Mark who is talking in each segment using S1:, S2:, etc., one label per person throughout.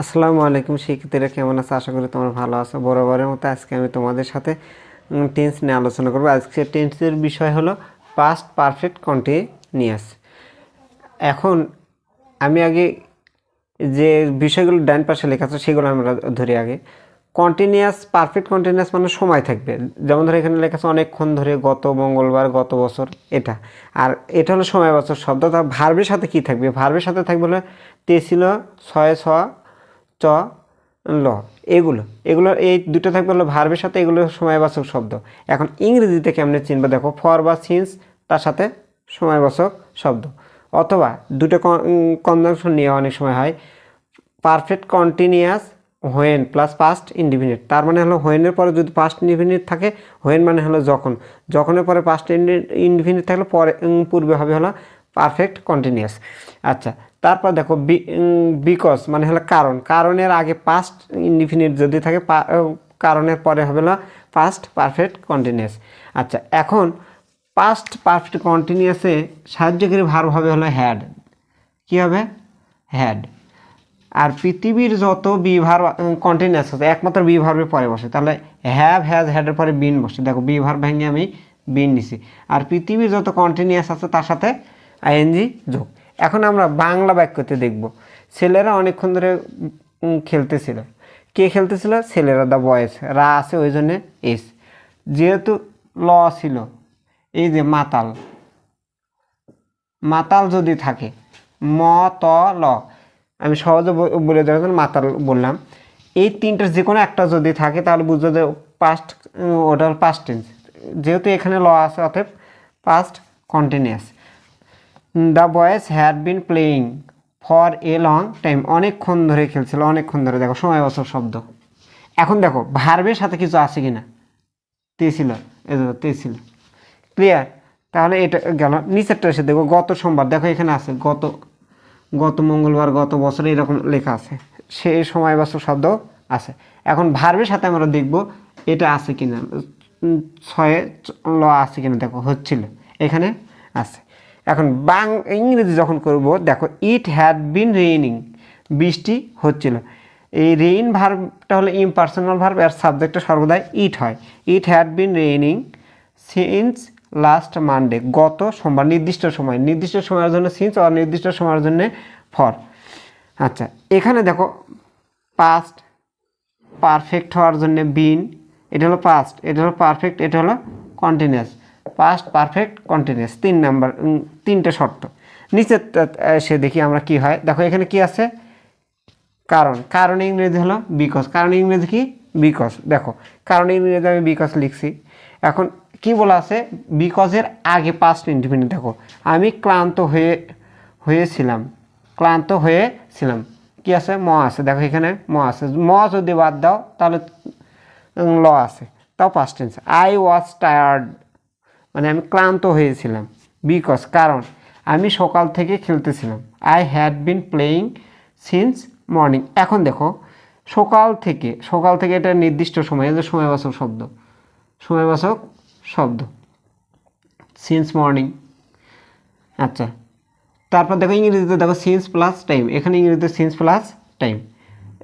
S1: আসসালামু আলাইকুম শিক্ষার্থীরা, কেমন আছে? আশা করি তোমরা ভালো আছো। বরাবরের মতো আজকে আমি তোমাদের সাথে টেন্স নিয়ে আলোচনা করব। আজকে টেন্সের বিষয় হলো পাস্ট পারফেক্ট কন্টিনিউয়াস এখন আমি আগে যে বিষয়গুলো ডান পাশে লেখা আছে, সেগুলো আমরা ধরি আগে। কন্টিনিউয়াস পারফেক্ট কন্টিনিউয়াস মানে সময় থাকবে। যেমন ধরো এখানে লেখা আছে, অনেকক্ষণ ধরে গত মঙ্গলবার, গত বছর, এটা। আর এটা হলো সময় বছর শব্দ তার ভার্বের সাথে কি থাকবে? ভার্বের সাথে থাকবে হলো তে ছিল ছয়, ছ চ, ল, এগুলো। এগুলো, এই দুটো থাকবে হলো ভার্বের সাথে, এগুলো সময়বাচক শব্দ। এখন ইংরেজিতে কেমনে চিনবে? দেখো ফর বা সিন্স তার সাথে সময়বাচক শব্দ। অথবা দুটো কনজাংশন নিয়ে অনেক সময় হয়। Perfect continuous when plus past indefinite তার মানে হলো হোয়েনের পরে যদি পাস্ট ইন্ডিফিনিট থাকে হোয়েন মানে হলো যখন। যখনের পরে পাস্ট ইন্ডিফিনিট থাকলে পরে পূর্বে হবে হলো পারফেক্ট কন্টিনিউয়াস আচ্ছা তারপর দেখো বিকজ মানে হলো কারণ। কারণের আগে পাস্ট ইনডিফিনিট যদি থাকে কারণের পরে হবে হলো পাস্ট পারফেক্ট কন্টিনিউয়াস আচ্ছা এখন পাস্ট পারফেক্ট কন্টিনিউয়াসে সাহায্যকারী ভার্ব হবে হলো হ্যাড কী হবে? হ্যাড আর পৃথিবীর যত বিভার কন্টিনিউয়াস আছে, একমাত্র বিভার্বের পরে বসে। তাহলে হ্যাভ হ্যাজ হ্যাডের পরে বিন বসে। দেখো বিভার ভেঙে আমি বিন নিছি। আর পৃথিবীর যত কন্টিনিউয়াস আছে, তার সাথে আইএনজি যোগ। এখন আমরা বাংলা বাক্যতে দেখব। ছেলেরা অনেকক্ষণ ধরে খেলতেছিল। কে খেলতেছিল? ছেলেরা দা বয়েস রা আছে ওই জন্যে এস। যেহেতু ল ছিল, এই যে মাতাল। মাতাল যদি থাকে, ম, ত, ল, আমি সহজে বলে দেওয়ার জন্য মাতাল বললাম। এই তিনটার যে কোনো একটা যদি থাকে, তাহলে বুঝতে যে পাস্ট ওটা পাস্ট টেন্স যেহেতু এখানে ল আছে, অতএব past continuous the boys had been playing for a long time অনেকক্ষণ ধরে খেলছিল অনেকক্ষণ ধরে। দেখো সময় বছর শব্দ। এখন দেখো ভার্বের সাথে কিছু আছে কি না তে ছিল তে ছিল। ক্লিয়ার তাহলে এটা গেল। নিচেরটা এসে দেখো গত সোমবার। দেখো এখানে আছে গত গত মঙ্গলবার গত বছর এরকম লেখা আছে। সে সময় বাস্তব শব্দ আছে। এখন ভার্বের সাথে আমরা দেখব এটা আছে কিনা। উম, ছয়ে ল আছে কিনা দেখো হচ্ছিল। এখানে আছে। এখন বাং ইংরেজি যখন করব, দেখো ইট হ্যাড বিন রেইনিং বৃষ্টি হচ্ছিল। এই রেইন ভার্বটা হলো ইমপার্সোনাল ভার্ব আর সাবজেক্টটা সর্বদাই ইট হয়। It had been raining since last Monday গত সোমবার, নির্দিষ্ট সময়। নির্দিষ্ট সময়ের জন্য সিন্স আর নির্দিষ্ট সময়ের জন্য ফর আচ্ছা এখানে দেখো পাস্ট পারফেক্ট হওয়ার জন্য বিন এটা হলো পাস্ট এটা হলো পারফেক্ট এটা হলো কন্টিনিউয়াস পাস্ট পারফেক্ট কন্টিনিউয়াস তিন নাম্বার তিনটে শর্ত। নিচে সে দেখি আমরা কি হয়। দেখো এখানে কি আছে? কারণ। কারণ ইংরেজি হলো বিকজ কারণ ইংরেজি কি? বিকজ দেখো, কারণ ইংরেজি আমি বিকজ লিখছি। এখন কি বলা আছে? বিকজের আগে পাস্ট ইন্ডিপেন্ডেন্ট দেখো। আমি ক্লান্ত হয়ে, হয়েছিলাম। ক্লান্ত হয়েছিলাম। কি আছে? ম আছে। দেখো এখানে ম আছে। ম যদি বাদ দাও, তাহলে ল আছে। তাও past tense I was tired মানে আমি ক্লান্ত হয়েছিলাম। বিকজ কারণ আমি সকাল থেকে খেলতেছিলাম। I had been playing since morning এখন দেখো, সকাল থেকে সকাল থেকে এটা নির্দিষ্ট সময় যে সময়বাচক শব্দ সময়বাচক শব্দ সিন্স মর্নিং আচ্ছা তারপর দেখো ইংরেজিতে দেখো সিন্স প্লাস টাইম এখানে ইংরেজিতে সিন্স প্লাস টাইম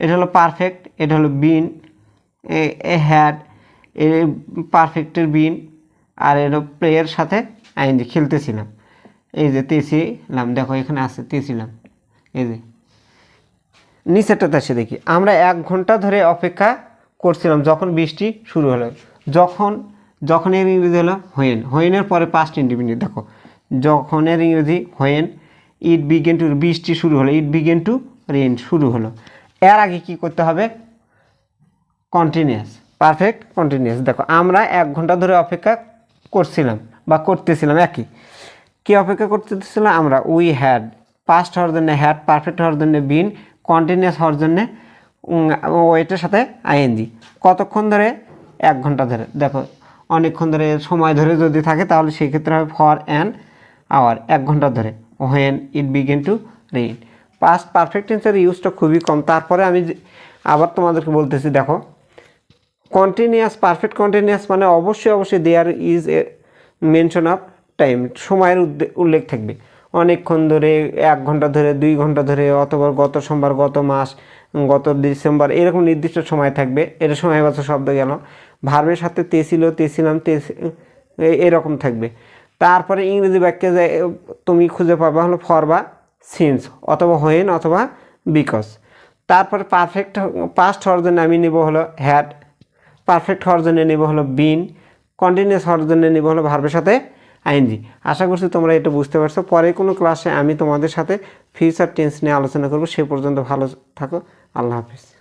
S1: এটা হলো পারফেক্ট এটা হলো বিন এ হ্যাড এ পারফেক্টের বিন আর এর প্লেয়ের সাথে যে খেলতেছিলাম। এই যে তেছিলাম দেখো এখানে আছে তেছিলাম এই যে নিচেরটাতে এসে দেখি। আমরা এক ঘণ্টা ধরে অপেক্ষা করছিলাম যখন বৃষ্টি শুরু হলো। যখন যখন এর ইংরেজি হলো হোয়েন হোয়েনের পরে পাস্ট ইন্ডিপেন্ডেন্ট দেখো। যখনের ইংরেজি হোয়েন ইট বিগেন টু বৃষ্টি শুরু হলো। ইট বিগেন টু রেন শুরু হলো। এর আগে কি করতে হবে? কন্টিনিউয়াস পারফেক্ট কন্টিনিউয়াস দেখো, আমরা এক ঘণ্টা ধরে অপেক্ষা করছিলাম বা করতেছিলাম একই। কি অপেক্ষা করতেছিলাম আমরা? উই হ্যাড পাস্ট হওয়ার জন্য হ্যাড পারফেক্ট হওয়ার জন্য বিন কন্টিনিউয়াস হওয়ার জন্য ওয়েটের সাথে আইএনজি কতক্ষণ ধরে? এক ঘণ্টা ধরে। দেখো, অনেকক্ষণ ধরে সময় ধরে যদি থাকে, তাহলে সেই ক্ষেত্রে হবে ফর অ্যান আওয়ার এক ঘণ্টা ধরে when it began to rain past perfect টেন্সের ইউজটা খুবই কম। তারপরে আমি আবার তোমাদেরকে বলতেছি, দেখো কন্টিনিউয়াস পারফেক্ট কন্টিনিউয়াস মানে অবশ্যই অবশ্যই there is a mention of time সময়ের উল্লেখ থাকবে। অনেকক্ষণ ধরে, এক ঘণ্টা ধরে, দুই ঘণ্টা ধরে, অথবা গত সোমবার, গত মাস, গত ডিসেম্বর, এরকম নির্দিষ্ট সময় থাকবে। এটা সময়বাচক শব্দ গেল। ভার্বের সাথে তেছিল তেছিলাম তেস এরকম থাকবে। তারপরে ইংরেজি বাক্যে যে তুমি খুঁজে পাবে হলো ফর বা সিন্স অথবা হোয়েন অথবা বিকজ তারপরে পারফেক্ট পাস্ট হওয়ার জন্য আমি নেব হলো হ্যাড পারফেক্ট হওয়ার জন্য নেব হলো বিন কন্টিনিউস হওয়ার জন্য নেব হলো ভার্বের সাথে আইনজি আশা করছি তোমরা এটা বুঝতে পারছ। পরে কোনো ক্লাসে আমি তোমাদের সাথে ফিউচার টেন্স নিয়ে আলোচনা করব। সে পর্যন্ত ভালো থাকো। আল্লাহ হাফিজ।